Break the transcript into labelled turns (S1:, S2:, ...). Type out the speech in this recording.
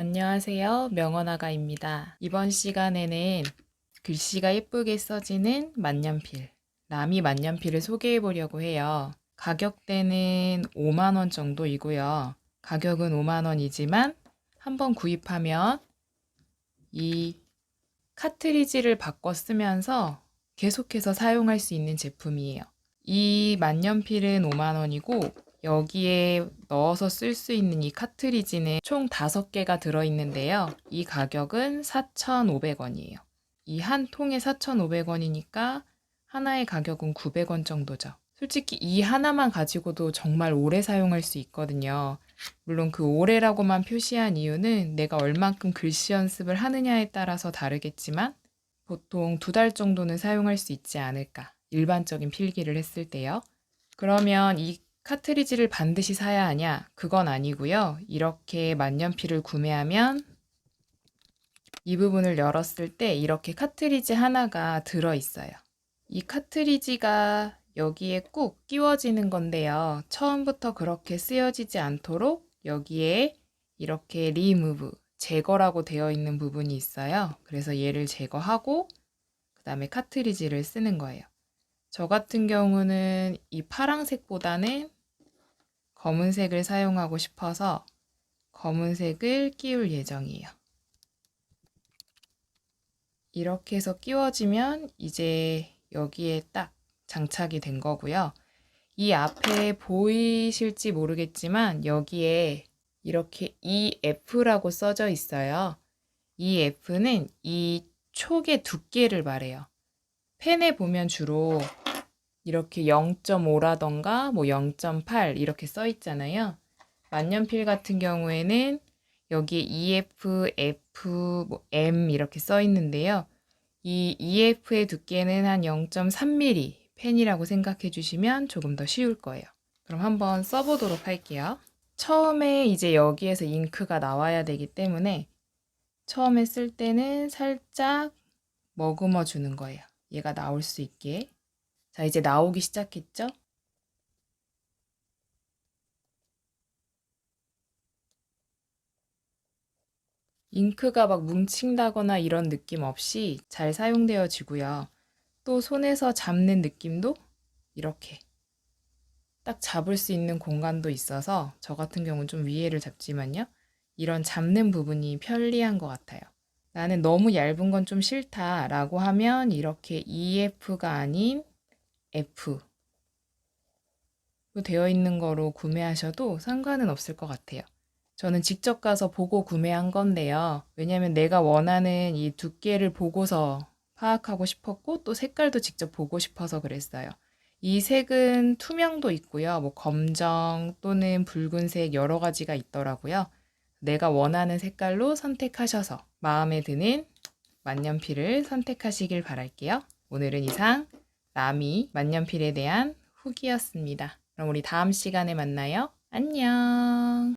S1: 안녕하세요. 명언아가입니다. 이번 시간에는 글씨가 예쁘게 써지는 만년필, 라미 만년필을 소개해 보려고 해요. 가격대는 5만원 정도이고요. 가격은 5만원이지만 한번 구입하면 이 카트리지를 바꿔 쓰면서 계속해서 사용할 수 있는 제품이에요. 이 만년필은 5만원이고 여기에 넣어서 쓸 수 있는 이 카트리지는 총 5개가 들어있는데요. 이 가격은 4,500원이에요. 이 한 통에 4,500원이니까 하나의 가격은 900원 정도죠. 솔직히 이 하나만 가지고도 정말 오래 사용할 수 있거든요. 물론 그 오래라고만 표시한 이유는 내가 얼만큼 글씨 연습을 하느냐에 따라서 다르겠지만 보통 두 달 정도는 사용할 수 있지 않을까. 일반적인 필기를 했을 때요. 그러면 이 카트리지를 반드시 사야 하냐? 그건 아니고요. 이렇게 만년필을 구매하면 이 부분을 열었을 때 이렇게 카트리지 하나가 들어 있어요. 이 카트리지가 여기에 꾹 끼워지는 건데요. 처음부터 그렇게 쓰여지지 않도록 여기에 이렇게 리무브, 제거라고 되어 있는 부분이 있어요. 그래서 얘를 제거하고 그 다음에 카트리지를 쓰는 거예요. 저 같은 경우는 이 파랑색보다는 검은색을 사용하고 싶어서 검은색을 끼울 예정이에요. 이렇게 해서 끼워지면 이제 여기에 딱 장착이 된 거고요. 이 앞에 보이실지 모르겠지만 여기에 이렇게 EF라고 써져 있어요. EF는 이 촉의 두께를 말해요. 펜에 보면 주로 이렇게 0.5라던가 뭐 0.8 이렇게 써 있잖아요. 만년필 같은 경우에는 여기에 EF, F, 뭐 M 이렇게 써 있는데요. 이 EF의 두께는 한 0.3mm 펜이라고 생각해 주시면 조금 더 쉬울 거예요. 그럼 한번 써보도록 할게요. 처음에 이제 여기에서 잉크가 나와야 되기 때문에 처음에 쓸 때는 살짝 머금어 주는 거예요. 얘가 나올 수 있게. 자, 이제 나오기 시작했죠? 잉크가 막 뭉친다거나 이런 느낌 없이 잘 사용되어지고요. 또 손에서 잡는 느낌도 이렇게 딱 잡을 수 있는 공간도 있어서 저 같은 경우는 좀 위에를 잡지만요. 이런 잡는 부분이 편리한 것 같아요. 나는 너무 얇은 건 좀 싫다 라고 하면 이렇게 EF가 아닌 F 로 되어 있는 거로 구매하셔도 상관은 없을 것 같아요. 저는 직접 가서 보고 구매한 건데요. 왜냐면 내가 원하는 이 두께를 보고서 파악하고 싶었고 또 색깔도 직접 보고 싶어서 그랬어요. 이 색은 투명도 있고요. 뭐 검정 또는 붉은색 여러 가지가 있더라고요. 내가 원하는 색깔로 선택하셔서 마음에 드는 만년필을 선택하시길 바랄게요. 오늘은 이상 라미 만년필에 대한 후기였습니다. 그럼 우리 다음 시간에 만나요. 안녕.